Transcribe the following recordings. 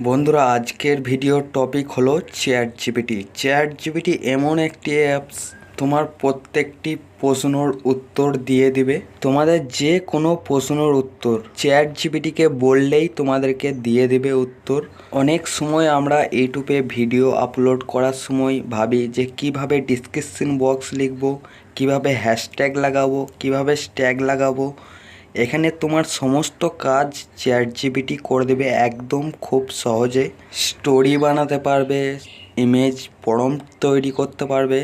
বন্ধুরা, আজকের ভিডিওর টপিক হলো চ্যাট জিপিটি চ্যাট জিপিটি এমন একটি অ্যাপস তোমার প্রত্যেকটি প্রশ্নর উত্তর দিয়ে দিবে। তোমাদের যে কোনো প্রশ্নর উত্তর চ্যাট জিপিটিকে বললেই তোমাদেরকে দিয়ে দেবে উত্তর। অনেক সময় আমরা ইউটিউবে ভিডিও আপলোড করার সময় ভাবি যে কীভাবে ডিসক্রিপশন বক্স লিখব, কীভাবে হ্যাশট্যাগ লাগাবো, কীভাবে স্ট্যাগ লাগাবো। এখানে তোমার সমস্ত কাজ চ্যাট জিবিটি করে দেবে একদম খুব সহজে। স্টোরি বানাতে পারবে ইমেজ পরম তৈরি করতে পারবে।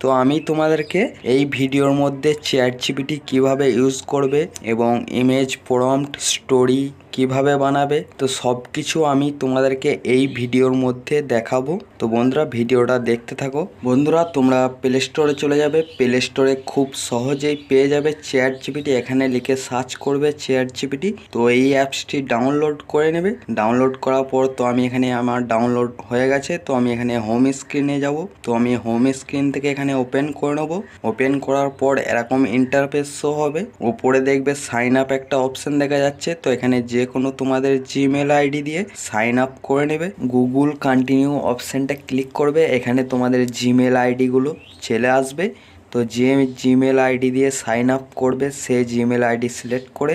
তো আমি তোমাদেরকে এই ভিডিওর মধ্যে চ্যাট জিপিটি কীভাবে ইউজ করবে এবং ইমেজ প্রম্পট স্টোরি কীভাবে বানাবে, তো সব কিছু আমি তোমাদেরকে এই ভিডিওর মধ্যে দেখাবো। তো বন্ধুরা, ভিডিওটা দেখতে থাকো। বন্ধুরা, তোমরা প্লে স্টোরে চলে যাবে। প্লে স্টোরে খুব সহজেই পেয়ে যাবে চ্যাট জিপিটি এখানে লিখে সার্চ করবে চ্যাট জিপিটি তো এই অ্যাপসটি ডাউনলোড করে নেবে। ডাউনলোড করার পর তো আমি এখানে আমার ডাউনলোড হয়ে গেছে। তো আমি এখানে হোম স্ক্রিনে যাব। তো আমি হোম স্ক্রিন থেকে এখানে ওপেন করে নেব। ওপেন করার পর এরকম ইন্টারফেস শো হবে। উপরে দেখবে সাইন আপ একটা অপশন দেখা যাচ্ছে। তো এখানে যে কোনো তোমাদের জিমেল আইডি দিয়ে সাইন আপ করে নেবে। গুগল কন্টিনিউ অপশানটা ক্লিক করবে। এখানে তোমাদের জিমেল আইডিগুলো চলে আসবে। তো যে জিমেল আইডি দিয়ে সাইন আপ করবে, সে জিমেল আইডি সিলেক্ট করে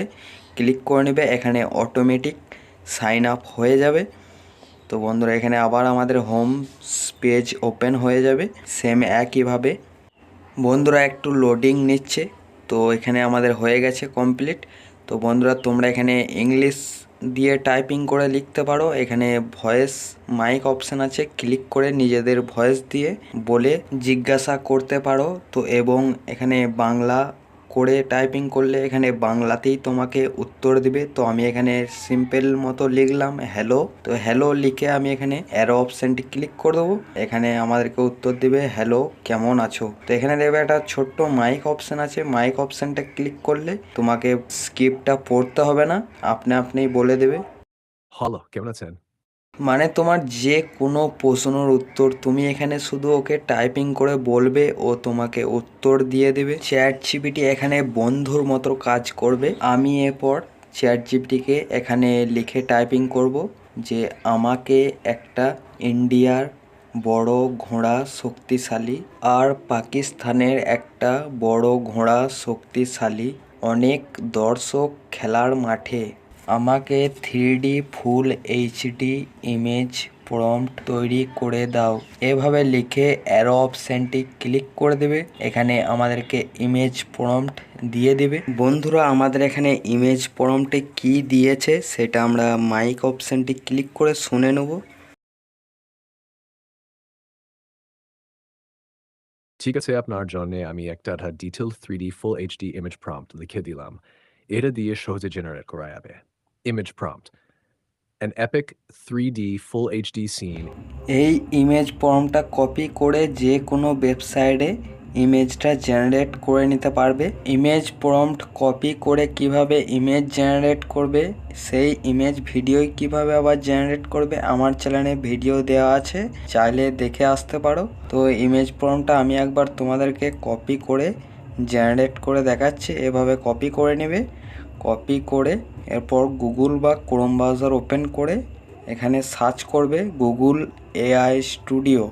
ক্লিক করে নেবে। এখানে অটোমেটিক সাইন আপ হয়ে যাবে। তো বন্ধুরা, এখানে আবার আমাদের হোম পেজ ওপেন হয়ে যাবে। সেম একইভাবে। বন্ধুরা, একটু লোডিং নিচ্ছে। তো এখানে আমাদের হয়ে গেছে কমপ্লিট তো বন্ধুরা, তোমরা এখানে ইংলিশ দিয়ে টাইপিং করে লিখতে পারো। এখানে ভয়েস মাইক অপশান আছে ক্লিক করে নিজেদের ভয়েস দিয়ে বলে জিজ্ঞাসা করতে পারো। তো এবং এখানে বাংলা করে টাইপিং করলে এখানে বাংলাতেই তোমাকে উত্তর দিবে। তো আমি এখানে সিম্পল মতো লিখলাম হ্যালো তো হ্যালো লিখে আমি এখানে অ্যারো অপশানটি ক্লিক করে দেবো। এখানে আমাদেরকে উত্তর দিবে হ্যালো কেমন আছো? তো এখানে দেখবে একটা ছোট্ট মাইক অপশান আছে। মাইক অপশানটা ক্লিক করলে তোমাকে স্ক্রিপ্টটা পড়তে হবে না। আপনি আপনিই বলে দেবে। হ্যালো কেমন আছেন? মানে তোমার যে কোনো প্রশ্নের উত্তর তুমি এখানে শুধু ওকে টাইপিং করে বলবে ও তোমাকে উত্তর দিয়ে দেবে। চ্যাট জিপিটি এখানে বন্ধুর মতো কাজ করবে। আমি এরপর চ্যাট জিপিটিকে এখানে লিখে টাইপিং করব যে আমাকে একটা ইন্ডিয়ার বড় ঘোড়া শক্তিশালী আর পাকিস্তানের একটা বড় ঘোড়া শক্তিশালী অনেক দর্শক খেলার মাঠে আমাকে three full HD image prompt তৈরি করে দাও। এভাবে লিখে অ্যারো অপশানটি ক্লিক করে দেবে। এখানে আমাদেরকে ইমেজ প্রম্পট দিয়ে দেবে। বন্ধুরা, আমাদের এখানে ইমেজ প্রম্পটে কি দিয়েছে সেটা আমরা মাইক অপশানটি ক্লিক করে শুনে নেব। ঠিক আছে, আপনার জন্য আমি একটা detail three D full HD image prompt লিখে দিলাম। এটা দিয়ে সহজে জেনারেট করা যাবে। Image prompt an epic 3D full HD scene. এই ইমেজ ফর্মটা কপি করে যে কোনো ওয়েবসাইটে ইমেজটা জেনারেট করে নিতে পারবে। ইমেজ প্রম্পট কপি করে কীভাবে ইমেজ জেনারেট করবে, সেই ইমেজ ভিডিওই কীভাবে আবার জেনারেট করবে, আমার চ্যানেলে ভিডিও দেওয়া আছে, চাইলে দেখে আসতে পারো। তো ইমেজ প্রম্পটটা আমি একবার তোমাদেরকে কপি করে জেনারেট করে দেখাচ্ছি, এভাবে কপি করে নেবে। কপি করে এরপর গুগল বা ক্রোম ব্রাউজার ওপেন করে এখানে সার্চ করবে গুগল এআই স্টুডিও।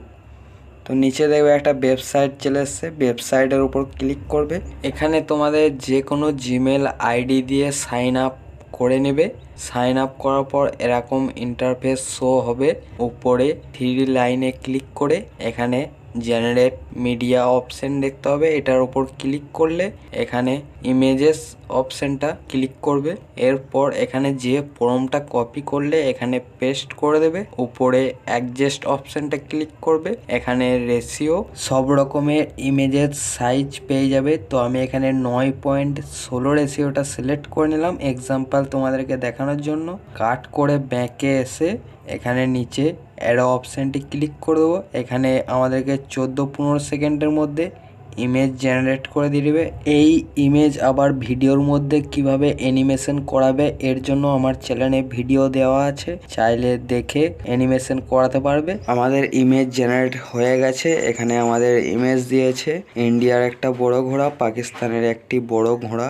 তো নিচে দেখবে একটা ওয়েবসাইট চলে এসছে। ওয়েবসাইটের উপর ক্লিক করবে। এখানে তোমাদের যে কোনো জিমেল আইডি দিয়ে সাইন আপ করে নেবে। সাইন আপ করার পর এরকম ইন্টারফেস শো হবে। উপরে থ্রি লাইনে ক্লিক করে এখানে জেনারেট মিডিয়া অপশন দেখতে হবে, এটার উপর ক্লিক করলে এখানে ইমেজেস অপশনটা ক্লিক করবে। এরপর এখানে যে ফর্মটা কপি করলে এখানে পেস্ট করে দেবে, উপরে অ্যাডজাস্ট অপশনটা ক্লিক করবে, এখানে রেশিও সব রকমের ইমেজের সাইজ পেয়ে যাবে। তো আমি এখানে নয় পয়েন্ট ষোলো রেশিওটা সিলেক্ট করে নিলাম এক্সাম্পল তোমাদেরকে দেখানোর জন্য। কাট করে ব্যাকে এসে এখানে নিচে অ্যারো অপশানটি ক্লিক করে দেবো। এখানে আমাদেরকে চোদ্দ পনেরো সেকেন্ডের মধ্যে ইমেজ জেনারেট করে দেবে। এই ইমেজ আবার ভিডিওর মধ্যে কীভাবে অ্যানিমেশন করাবে, এর জন্য আমার চ্যানেলে ভিডিও দেওয়া আছে। চাইলে দেখে অ্যানিমেশন করাতে পারবে। আমাদের ইমেজ জেনারেট হয়ে গেছে। এখানে আমাদের ইমেজ দিয়েছে। ইন্ডিয়ার একটা বড় ঘোড়া, পাকিস্তানের একটি বড় ঘোড়া।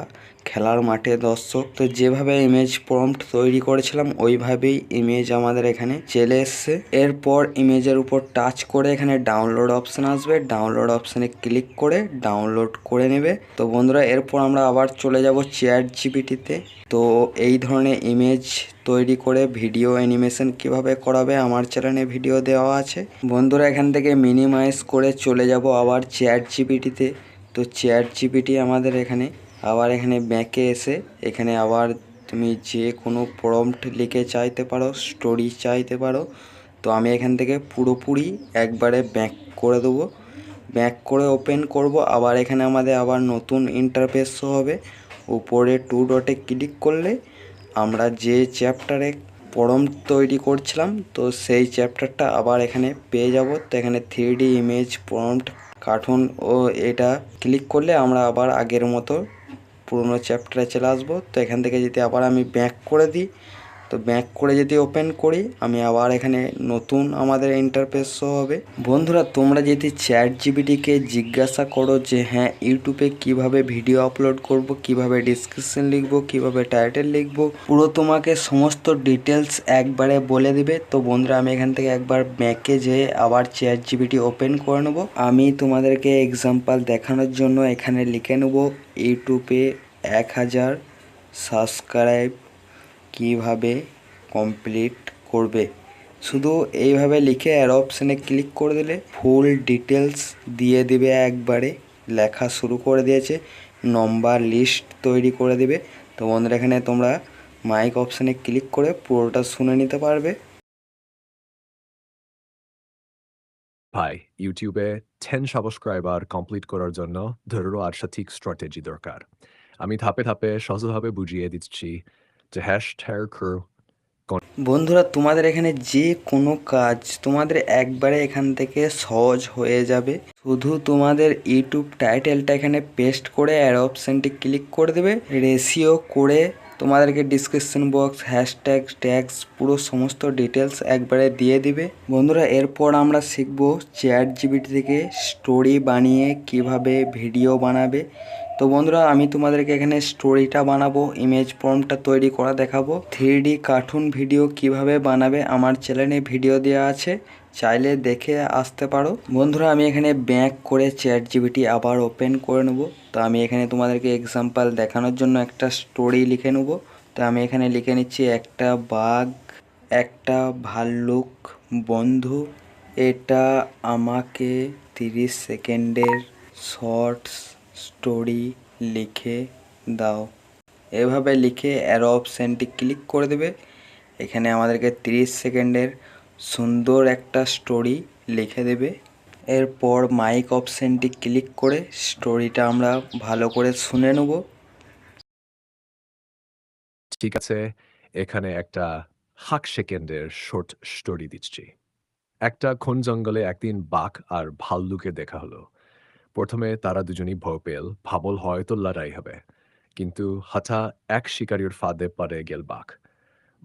খেলার মাঠে, দর্শক। তো যেভাবে ইমেজ প্রম্পট তৈরি করেছিলাম, ওইভাবেই ইমেজ আমাদের এখানে চলে এসছে। এরপর ইমেজের উপর টাচ করে এখানে ডাউনলোড অপশন আসবে। ডাউনলোড অপশনে ক্লিক করে ডাউনলোড করে নেবে। তো বন্ধুরা, এরপর আমরা আবার চলে যাব চেয়ার জিপিটিতে তো এই ধরনের ইমেজ তৈরি করে ভিডিও অ্যানিমেশন কীভাবে করাবে, আমার চ্যানেলে ভিডিও দেওয়া আছে। বন্ধুরা, এখান থেকে মিনিমাইজ করে চলে যাব আবার চেয়ার জিপিটিতে তো চেয়ার জিপিটি আমাদের এখানে আবার এখানে ব্যাকে এসে এখানে আবার তুমি যে কোনো প্রম্পট লিখে চাইতে পারো স্টোরি চাইতে পারো, তো আমি এখান থেকে পুরোপুরি একবারে ব্যাক করে দেবো। ব্যাক করে ওপেন করব, আবার এখানে আমাদের আবার নতুন ইন্টারফেস হবে। উপরে টু ডটে ক্লিক করলে আমরা যে চ্যাপ্টারে পরম তৈরি করছিলাম, তো সেই চ্যাপ্টারটা আবার এখানে পেয়ে যাব। তো এখানে থ্রি ইমেজ প্রম্পট কার্টুন ও এটা ক্লিক করলে আমরা আবার আগের মতো পুরোনো চ্যাপ্টারে চলে আসব। তো এখান থেকে যদি আবার আমি ব্যাক করে দিই তো ব্যাক করে যদি ওপেন করি, আমি আবার এখানে নতুন আমাদের ইন্টারফেস শো হবে। বন্ধুরা, তোমরা যদি চ্যাট জিবিটিকে জিজ্ঞাসা করো যে হ্যাঁ ইউটিউবে কীভাবে ভিডিও আপলোড করব, কীভাবে ডিসক্রিপশন লিখব, কীভাবে টাইটেল লিখব? পুরো তোমাকে সমস্ত ডিটেলস একবারে বলে দিবে। তো বন্ধুরা, আমি এখান থেকে একবার ব্যাকে যেয়ে আবার চ্যাট জিবিটি ওপেন করে নেব। আমি তোমাদেরকে এক্সাম্পল দেখানোর জন্য এখানে লিখে নেব, ইউটিউবে এক হাজার সাবস্ক্রাইব কীভাবে কমপ্লিট করবে? শুধু এইভাবে লিখে অ্যাড অপশানে ক্লিক করে দিলে ফুল ডিটেলস দিয়ে দিবে একবারে। লেখা শুরু করে দিয়েছে নম্বর লিস্ট তৈরি করে দিবে। তো বন্ধুরা, এখানে তোমরা মাইক অপশানে ক্লিক করে পুরোটা শুনে নিতে পারবে। ভাই, ইউটিউবে টেন সাবস্ক্রাইবার কমপ্লিট করার জন্য ধরো আর সঠিক স্ট্র্যাটেজি দরকার। আমি ধাপে ধাপে সহজভাবে বুঝিয়ে দিচ্ছি। যে হ্যাশ বন্ধুরা, তোমাদের এখানে যে কোনো কাজ তোমাদের একবারে এখান থেকে সহজ হয়ে যাবে। শুধু তোমাদের ইউটিউব টাইটেলটা এখানে পেস্ট করে অ্যাড অপশানটি ক্লিক করে দেবে। রেশিও করে তোমাদেরকে ডিসক্রিপশন বক্স হ্যাশট্যাগ ট্যাগস পুরো সমস্ত ডিটেলস একবারে দিয়ে দিবে। বন্ধুরা, এরপর আমরা শিখব চ্যাট জিবিটি থেকে স্টোরি বানিয়ে কীভাবে ভিডিও বানাবে। তো বন্ধুরা, আমি তোমাদেরকে এখানে স্টোরিটা বানাবো ইমেজ ফর্মটা তৈরি করা দেখাবো। থ্রি কার্টুন ভিডিও কীভাবে বানাবে আমার চ্যানেলে ভিডিও দেওয়া আছে, চাইলে দেখে আসতে পারো। বন্ধুরা, আমি এখানে ব্যাক করে চ্যাট জিবিটি আবার ওপেন করে নেব। তো আমি এখানে তোমাদেরকে এক্সাম্পল দেখানোর জন্য একটা স্টোরি লিখে নেব। তো আমি এখানে লিখে নিচ্ছি, একটা বাঘ, একটা ভাল্লুক বন্ধু, এটা আমাকে তিরিশ সেকেন্ডের শর্টস স্টোরি লিখে দাও। এভাবে লিখে অ্যারো অপশানটি ক্লিক করে দেবে। এখানে আমাদেরকে তিরিশ সেকেন্ডের সুন্দর একটা স্টোরি লিখে দেবে। এরপর মাইক অপশানটি ক্লিক করে স্টোরিটা আমরা ভালো করে শুনে নেব। ঠিক আছে, এখানে একটা হাক সেকেন্ডের শর্ট স্টোরি দিচ্ছি। একটা কোন জঙ্গলে একদিন বাঘ আর ভাল্লুকে দেখা হলো। প্রথমে তারা দুজনই ভয় পেল, ভাবল হয়তো লড়াই হবে। কিন্তু হঠা এক শিকারীর ফাঁদে পড়ে গেল বাঘ।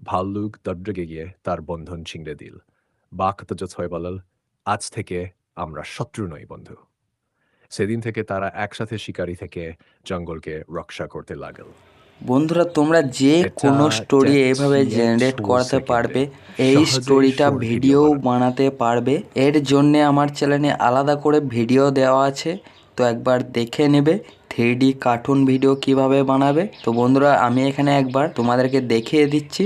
ভাল্লুক দড্রেগে গিয়ে তার বন্ধন ছিঁড়ে দিল। বাঘ তো হয়ে বলল, আজ থেকে আমরা শত্রু নই, বন্ধু। সেদিন থেকে তারা একসাথে শিকারী থেকে জঙ্গলকে রক্ষা করতে লাগল। বন্ধুরা তোমরা যে কোনো স্টোরি এভাবে জেনারেট করাতে পারবে এই স্টোরিটা ভিডিও বানাতে পারবে। এর জন্যে আমার চ্যানেলে আলাদা করে ভিডিও দেওয়া আছে তো একবার দেখে নেবে থ্রি ডি কার্টুন ভিডিও কীভাবে বানাবে। তো বন্ধুরা আমি এখানে একবার তোমাদেরকে দেখিয়ে দিচ্ছি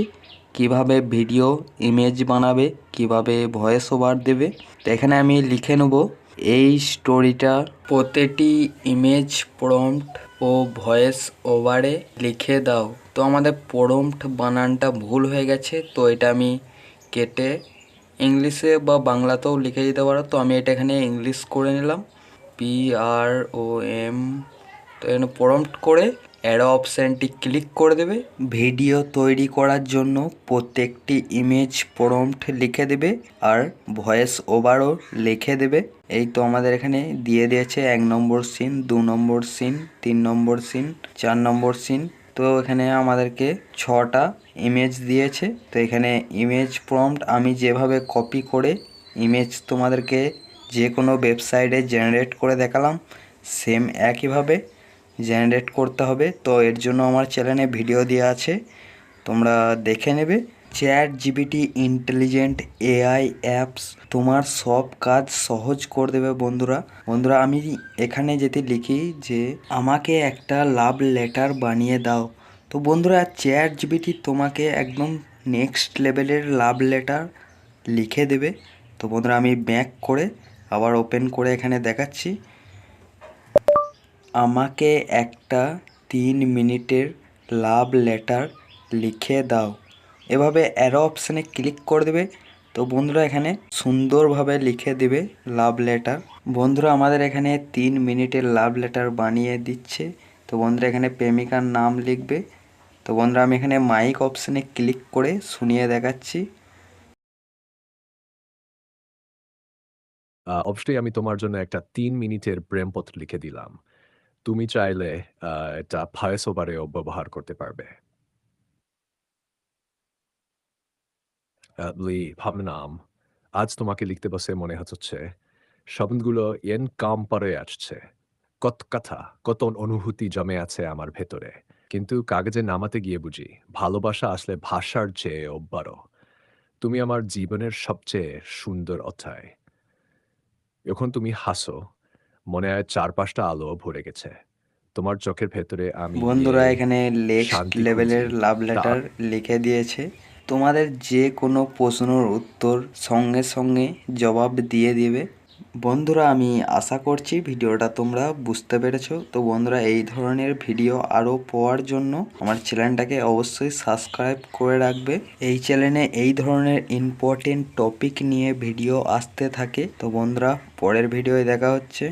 কীভাবে ভিডিও ইমেজ বানাবে কীভাবে ভয়েস ওভার দেবে। তো এখানে আমি লিখে নেব এই স্টোরিটা প্রতিটি ইমেজ প্রম্পট ও ভয়েস ওভারে লিখে দাও। তো আমাদের প্রম্পট বানানটা ভুল হয়ে গেছে, তো এটা আমি কেটে ইংলিশে বা বাংলাতেও লিখে দিতে পারো। তো আমি এটা এখানে ইংলিশ করে নিলাম পি আর ও এম তো এখানে প্রম্পট করে অ্যারো অপশানটি ক্লিক করে দেবে। ভিডিও তৈরি করার জন্য প্রত্যেকটি ইমেজ প্রম্পট লিখে দেবে আর ভয়েস ওভারও লিখে দেবে। এই তো আমাদের এখানে দিয়ে দিয়েছে এক নম্বর সিন দু নম্বর সিন তিন নম্বর সিন চার নম্বর সিন তো এখানে আমাদেরকে ছটা ইমেজ দিয়েছে। তো এখানে ইমেজ প্রম্পট আমি যেভাবে কপি করে ইমেজ তোমাদেরকে যে কোনো ওয়েবসাইটে জেনারেট করে দেখালাম সেম একইভাবে। জেনারেট করতে হবে। তো এর জন্য আমার চ্যানেলে ভিডিও দেওয়া আছে। তোমরা দেখে নেবে। Chat GPT intelligent AI apps তোমার সব কাজ সহজ করে দেবে বন্ধুরা। বন্ধুরা, আমি এখানে যেতে লিখি যে, আমাকে একটা লাভ লেটার বানিয়ে দাও। তো বন্ধুরা চ্যাট জিবিটি তোমাকে একদম নেক্সট লেভেলের লাভ লেটার লিখে দেবে। তো বন্ধুরা, আমি ব্যাক করে আবার ওপেন করে এখানে দেখাচ্ছি। আমাকে একটা তিন মিনিটের লাভ লেটার লিখে দাও। এভাবে অ্যারো অপশানে ক্লিক করে দেবে। তো বন্ধুরা এখানে সুন্দরভাবে লিখে দেবে লাভ লেটার। বন্ধুরা আমাদের এখানে তিন মিনিটের লাভ লেটার বানিয়ে দিচ্ছে। তো বন্ধুরা এখানে প্রেমিকার নাম লিখবে। তো বন্ধুরা আমি এখানে মাইক অপশানে ক্লিক করে শুনিয়ে দেখাচ্ছি। অবশ্যই আমি তোমার জন্য একটা তিন মিনিটের প্রেমপত্র লিখে দিলাম। তুমি চাইলে এটা ভয়েস ওভারেও ব্যবহার করতে পারবে। ভাবনাম আজ তোমাকে লিখতে বসে মনে হচ্ছে, শব্দগুলো এন কাম পরে আসছে। কত কথা, কত অনুভূতি জমে আছে আমার ভেতরে। কিন্তু কাগজে নামাতে গিয়ে বুঝি, ভালোবাসা আসলে ভাষার চেয়েও বড় তুমি আমার জীবনের সবচেয়ে সুন্দর অধ্যায়। এখন তুমি হাসো মনে হয় চার পাঁচটা আলো ভরে গেছে। তোমার চোখের ভেতরে আমি বন্ধুরা গিয়ে এখানে নেক্সট শান্তি লেভেলের খুঁজি। লাভ লেটার লিখে দিয়েছে। তোমাদের যে কোনো প্রশ্নের উত্তর সঙ্গে সঙ্গে জবাব দিয়ে দিবে। বন্ধুরা আমি আশা করছি ভিডিওটা তোমরা বুঝতে পেরেছ। তো বন্ধুরা এই ধরনের ভিডিও আরও পাওয়ার জন্য আমার চ্যানেলটাকে অবশ্যই সাবস্ক্রাইব করে রাখবে। এই চ্যানেলে এই ধরনের ইম্পর্টেন্ট টপিক নিয়ে ভিডিও আসতে থাকে। তো বন্ধুরা পরের ভিডিওয় দেখা হচ্ছে।